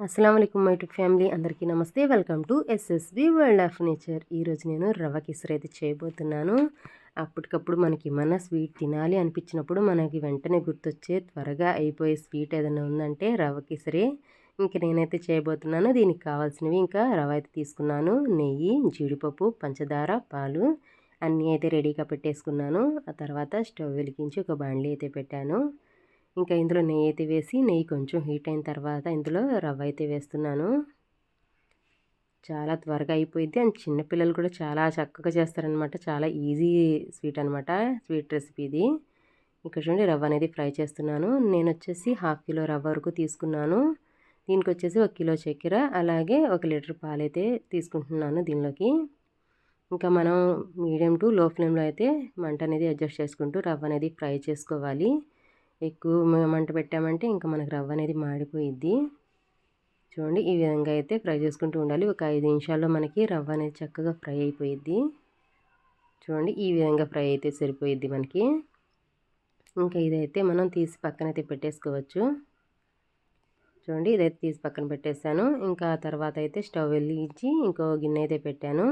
అస్సలం అయికం my family. అందరికీ నమస్తే. Welcome to SSB world of nature. ఈరోజు నేను రవ్వ కిసర్ అయితే చేయబోతున్నాను. అప్పటికప్పుడు మనకి ఏమైనా స్వీట్ తినాలి అనిపించినప్పుడు మనకి వెంటనే గుర్తొచ్చే త్వరగా అయిపోయే స్వీట్ ఏదైనా ఉందంటే రవ్వ కిసరే. ఇంక నేనైతే చేయబోతున్నాను. దీనికి కావాల్సినవి ఇంకా రవ్వ అయితే తీసుకున్నాను. నెయ్యి జీడిపప్పు పంచదార పాలు అన్నీ అయితే రెడీగా పెట్టేసుకున్నాను. ఆ తర్వాత స్టవ్ వెలిగించి ఒక బాండ్లీ అయితే పెట్టాను. ఇంకా ఇందులో నెయ్యి అయితే వేసి నెయ్యి కొంచెం హీట్ అయిన తర్వాత ఇందులో రవ్వ అయితే వేస్తున్నాను. చాలా త్వరగా అయిపోయింది అండ్ చిన్నపిల్లలు కూడా చాలా చక్కగా చేస్తారనమాట. చాలా ఈజీ స్వీట్ అనమాట. స్వీట్ రెసిపీ ఇది. ఇక్కడ చూడండి రవ్వ అనేది ఫ్రై చేస్తున్నాను. నేను వచ్చేసి హాఫ్ కిలో రవ్వ వరకు తీసుకున్నాను. దీనికి వచ్చేసి ఒక కిలో చక్కెర అలాగే ఒక లీటర్ పాలైతే తీసుకుంటున్నాను దీనిలోకి. ఇంకా మనం మీడియం టు లో ఫ్లేమ్లో అయితే మంట అనేది అడ్జస్ట్ చేసుకుంటూ రవ్వ అనేది ఫ్రై చేసుకోవాలి. ఎక్కువ మంట పెట్టామంటే ఇంకా మనకు రవ్వ అనేది మాడిపోయిద్ది. చూడండి ఈ విధంగా అయితే ఫ్రై చేసుకుంటూ ఉండాలి. ఒక ఐదు నిమిషాల్లో మనకి రవ్వ అనేది చక్కగా ఫ్రై అయిపోయిద్ది. చూడండి ఈ విధంగా ఫ్రై అయితే సరిపోయిద్ది మనకి. ఇంకా ఇదైతే మనం తీసి పక్కనైతే పెట్టేసుకోవచ్చు. చూడండి ఇదైతే తీసి పక్కన పెట్టేశాను. ఇంకా తర్వాత అయితే స్టవ్ వెలిగించి ఇంకో గిన్నె అయితే పెట్టాను.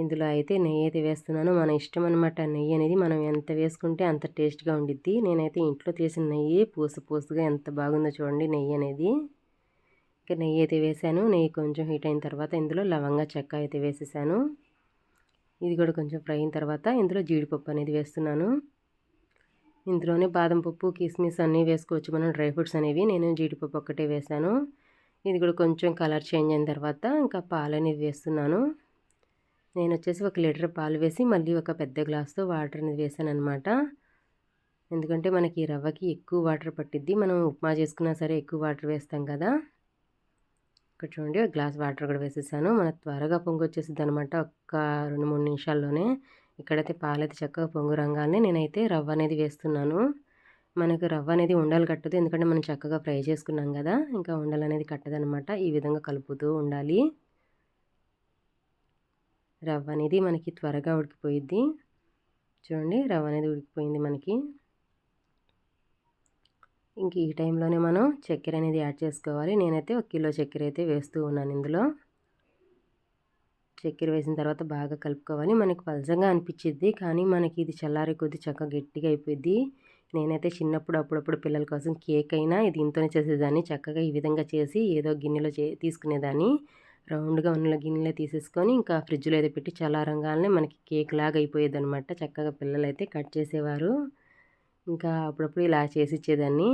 ఇందులో అయితే నెయ్యి అయితే వేస్తున్నాను. మన ఇష్టం అనమాట నెయ్యి అనేది. మనం ఎంత వేసుకుంటే అంత టేస్ట్గా ఉండిద్ది. నేనైతే ఇంట్లో తీసిన నెయ్యి పూస పూసగా ఎంత బాగుందో చూడండి నెయ్యి అనేది. ఇంకా నెయ్యి అయితే వేసాను. నెయ్యి కొంచెం హీట్ అయిన తర్వాత ఇందులో లవంగా చెక్క అయితే వేసేసాను. ఇది కూడా కొంచెం ఫ్రై అయిన తర్వాత ఇందులో జీడిపప్పు అనేది వేస్తున్నాను. ఇందులోనే బాదం పప్పు కిస్మిస్ అన్నీ వేసుకోవచ్చు. మనం డ్రై ఫ్రూట్స్ అనేవి. నేను జీడిపప్పు ఒక్కటే వేసాను. ఇది కూడా కొంచెం కలర్ చేంజ్ అయిన తర్వాత ఇంకా పాలు అనేది వేస్తున్నాను. నేను వచ్చేసి ఒక లీటర్ పాలు వేసి మళ్ళీ ఒక పెద్ద గ్లాస్తో వాటర్ అనేది వేసాను అనమాట ఎందుకంటే మనకి రవ్వకి ఎక్కువ వాటర్ పట్టిద్ది. మనం ఉప్మా చేసుకున్నా సరే ఎక్కువ వాటర్ వేస్తాం కదా. ఇక్కడ చూడండి ఒక గ్లాస్ వాటర్ కూడా వేసేసాను. మనకు త్వరగా పొంగు వచ్చేసింది అనమాట ఒక్క రెండు మూడు నిమిషాల్లోనే. ఇక్కడైతే పాలైతే చక్కగా పొంగు రంగానే నేనైతే రవ్వ అనేది వేస్తున్నాను. మనకు రవ్వ అనేది ఉండలు కట్టదు. ఎందుకంటే మనం చక్కగా ఫ్రై చేసుకున్నాం కదా. ఇంకా ఉండలు అనేది కట్టదనమాట ఈ విధంగా కలుపుతూ ఉండాలి. రవ్వ అనేది మనకి త్వరగా ఉడికిపోయిద్ది. చూడండి రవ్వ అనేది ఉడికిపోయింది మనకి. ఇంక ఈ టైంలోనే మనం చక్కెర అనేది యాడ్ చేసుకోవాలి. నేనైతే ఒక కిలో చక్కెర అయితే వేస్తూ ఉన్నాను ఇందులో. చక్కెర వేసిన తర్వాత బాగా కలుపుకోవాలి. మనకి పలసంగా అనిపించిద్ది కానీ మనకి ఇది చల్లారి కొద్ది చక్కగా గట్టిగా అయిపోయింది నేనైతే చిన్నప్పుడు అప్పుడప్పుడు పిల్లల కోసం కేక్ అయినా దీంతోనే చేసేదాన్ని. చక్కగా ఈ విధంగా చేసి ఏదో గిన్నెలో చే తీసుకునేదాన్ని. రౌండ్గా ఉన్న గిన్నెలో తీసేసుకొని ఇంకా ఫ్రిడ్జ్లో అయితే పెట్టి చల్లారంగానే మనకి కేక్ లాగా అయిపోయేది అనమాట చక్కగా పిల్లలు అయితే కట్ చేసేవారు. ఇంకా అప్పుడప్పుడు ఇలా చేసి ఇచ్చేదాన్ని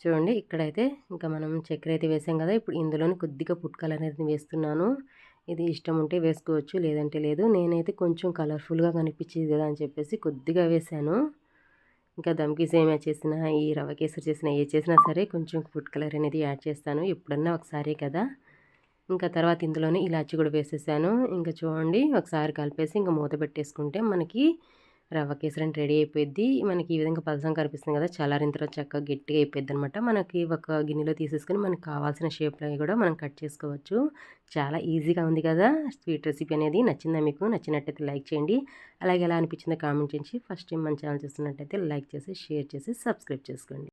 చూడండి ఇక్కడైతే ఇంకా మనం చక్కెర అయితే వేసాం కదా ఇప్పుడు ఇందులోని కొద్దిగా ఫుడ్ కలర్ అనేది వేస్తున్నాను. ఇది ఇష్టం ఉంటే వేసుకోవచ్చు లేదంటే లేదు. నేనైతే కొంచెం కలర్ఫుల్గా కనిపించేది కదా అని చెప్పేసి కొద్దిగా వేసాను. ఇంకా దమ్కి సేమియా చేసిన ఈ రవ్వ కేసరి చేసిన ఏ చేసినా సరే కొంచెం ఫుడ్ కలర్ అనేది యాడ్ చేస్తాను. ఎప్పుడన్నా ఒకసారి కదా. ఇంకా తర్వాత ఇందులోనే ఇలాచి కూడా వేసేసాను. ఇంకా చూడండి ఒకసారి కలిపేసి ఇంకా మూత పెట్టేసుకుంటే మనకి రవ్వ కేసరి రెడీ అయిపోయింది మనకి ఈ విధంగా పలసం కనిపిస్తుంది కదా చల్లారిన తర్వాత చక్కగా గట్టిగా అయిపోయింది అనమాట మనకి ఒక గిన్నెలో తీసేసుకొని మనకి కావాల్సిన షేప్లో కూడా మనం కట్ చేసుకోవచ్చు. చాలా ఈజీగా ఉంది కదా స్వీట్ రెసిపీ అనేది. నచ్చిందా మీకు? నచ్చినట్టయితే లైక్ చేయండి. అలాగే ఎలా అనిపించిందో కామెంట్ చేసి ఫస్ట్ టైం మన ఛానల్ చూస్తున్నట్టయితే లైక్ చేసి షేర్ చేసి సబ్స్క్రైబ్ చేసుకోండి.